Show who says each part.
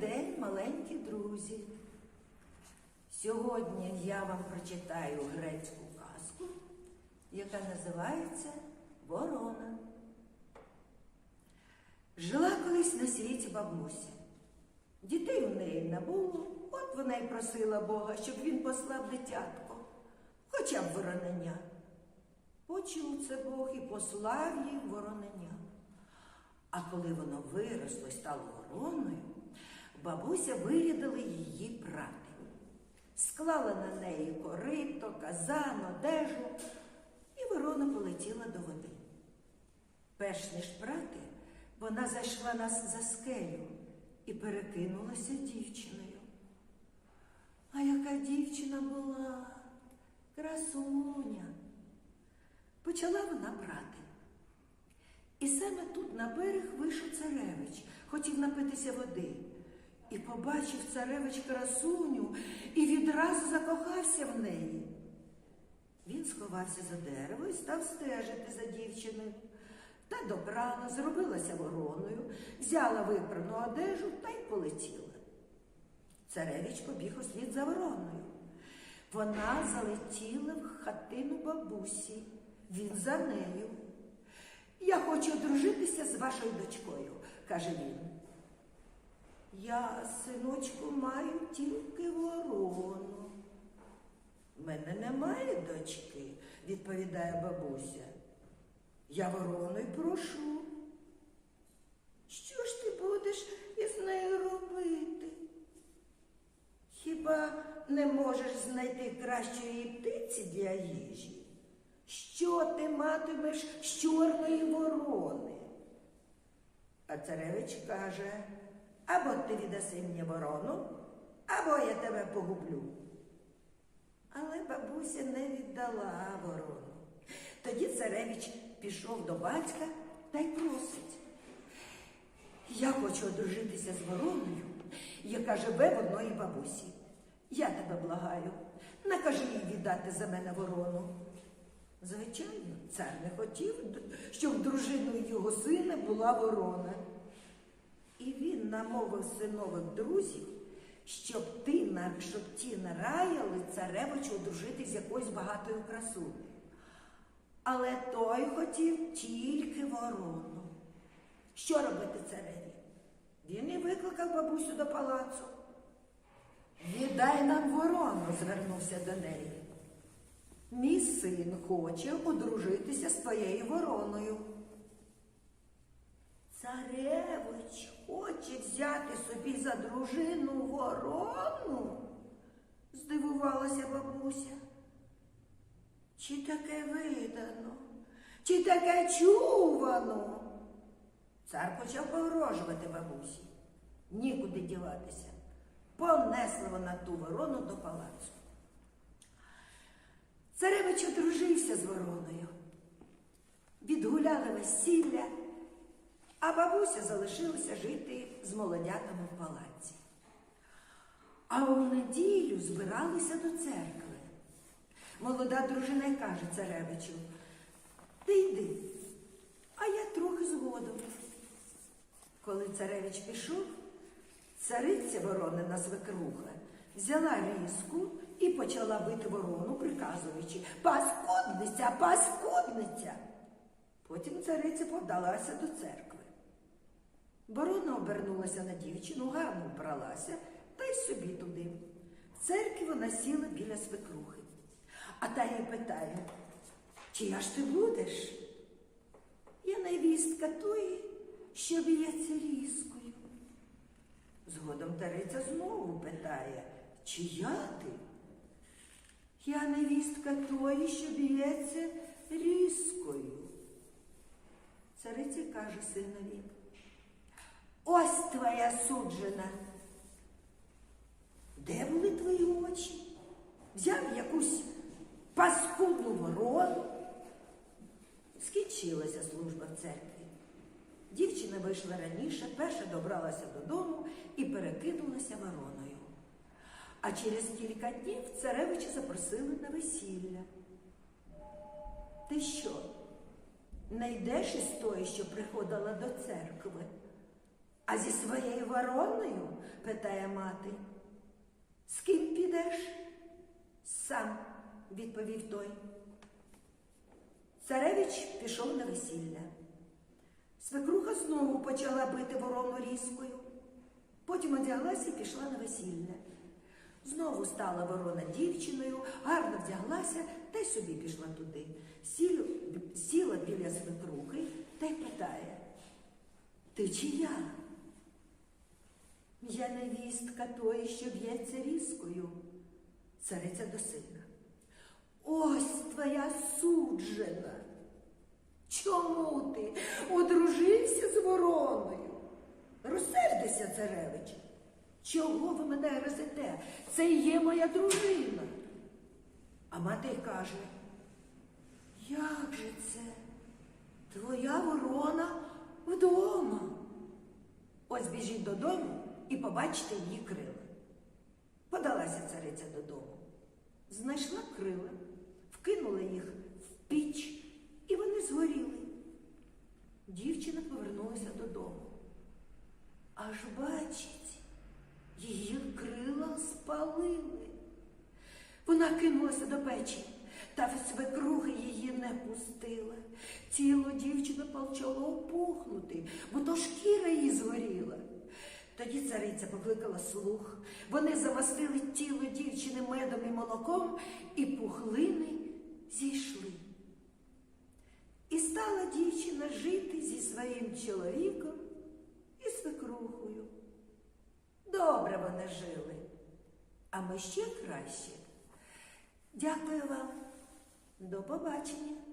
Speaker 1: день, маленькі друзі. Сьогодні я вам прочитаю грецьку казку, яка називається Ворона. Жила колись на світі бабуся. Дітей у неї не було, от вона й просила Бога, щоб він послав дитятко, хоча б вороненя. Почув це Бог і послав їй вороненя. А коли воно виросло і стало вороною, бабуся вирядила її прати. Склала на неї корито, казан, одежу, і ворона полетіла до води. Перш ніж прати, вона зайшла нас за скелю і перекинулася дівчиною. А яка дівчина була? Красуня. Почала вона прати. І саме тут на берег вийшов царевич, хотів напитися води. І побачив царевич красуню і відразу закохався в неї. Він сховався за дерево і став стежити за дівчиною. Та добрала, зробилася вороною, взяла випрану одежу та й полетіла. Царевич побіг услід за вороною. Вона залетіла в хатину бабусі. Він за нею. Я хочу одружитися з вашою дочкою, каже він. Я, синочку, маю тільки ворону. Мене немає дочки, відповідає бабуся. Я ворону й прошу. Що ж ти будеш із нею робити? Хіба не можеш знайти кращої птиці для їжі? Що ти матимеш з чорної ворони? А царевич каже, або ти віддаси мені ворону, або я тебе погублю. Але бабуся не віддала ворону. Тоді царевич пішов до батька та й просить. Я хочу одружитися з вороною, яка живе в одної бабусі. Я тебе благаю, накажи їй віддати за мене ворону. Звичайно, цар не хотів, щоб дружиною його сина була ворона. І він намовив синових друзів, щоб ти, щоб ті нараяли царевичу одружити з якоюсь багатою красунею. Але той хотів тільки ворону. Що робити цареві? Він і викликав бабусю до палацу. Віддай нам ворону, звернувся до неї. Мій син хоче одружитися з твоєю вороною. Царевич хоче взяти собі за дружину ворону? здивувалася бабуся. Чи таке видано, чи таке чувано? Цар почав погрожувати бабусі. Нікуди діватися. Понесла вона ту ворону до палацу. Царевич одружився з вороною. Відгуляли весілля, а бабуся залишилася жити з молодятами в палаці. А у неділю збиралися до церкви. Молода дружина й каже царевичу, ти йди, а я трохи згодом. Коли царевич пішов, цариця воронина свекруха взяла різку і почала бити ворону, приказуючи Паскудниця, паскудниця. Потім цариця подалася до церкви. Ворона обернулася на дівчину, гарно вбралася та й собі туди. В церкві вона сіла біля свекрухи. А та їй питає, чия ж ти будеш? Я невістка тої, що б'ється різкою. Згодом Тариця знову питає, чия ти? Я невістка тої, що б'ється різкою. Цариця каже синові, ось твоя суджена. Де були твої очі? Взяв якусь паскудну ворону. Скінчилася служба в церкві. Дівчина вийшла раніше, перша добралася додому і перекинулася вороною. А через кілька днів царевича запросили на весілля. Ти що? Не йдеш із тої, що приходила до церкви? А зі своєю вороною? питає мати. З ким підеш? Сам, відповів той. Царевич пішов на весілля. Свекруха знову почала бити ворону різкою. Потім одяглася і пішла на весілля. Знову стала ворона дівчиною, гарно вдяглася та й собі пішла туди. Сіла, сіла біля свекрухи та й питає. Ти чия? Невістка тої, що б'ється різкою, цариця до сина. Ось твоя суджена. Чому ти одружився з вороною? Розсердися, царевич. Чого ви мене резите? Це є моя дружина. А мати каже, як же це? Твоя ворона вдома. Ось біжіть додому і побачите її крила. Подалася цариця додому, знайшла крила, вкинула їх в піч, і вони згоріли. Дівчина повернулася додому. Аж бачить, її крила спалили. Вона кинулася до печі, та свекруха її не пустила. Тіло дівчини почало опухнути, бо то шкіра її згоріла. Тоді цариця покликала слуг. Вони замастили тіло дівчини медом і молоком, і пухлини зійшли. І стала дівчина жити зі своїм чоловіком і свекрухою. Добре вони жили, а ми ще краще. Дякую вам. До побачення.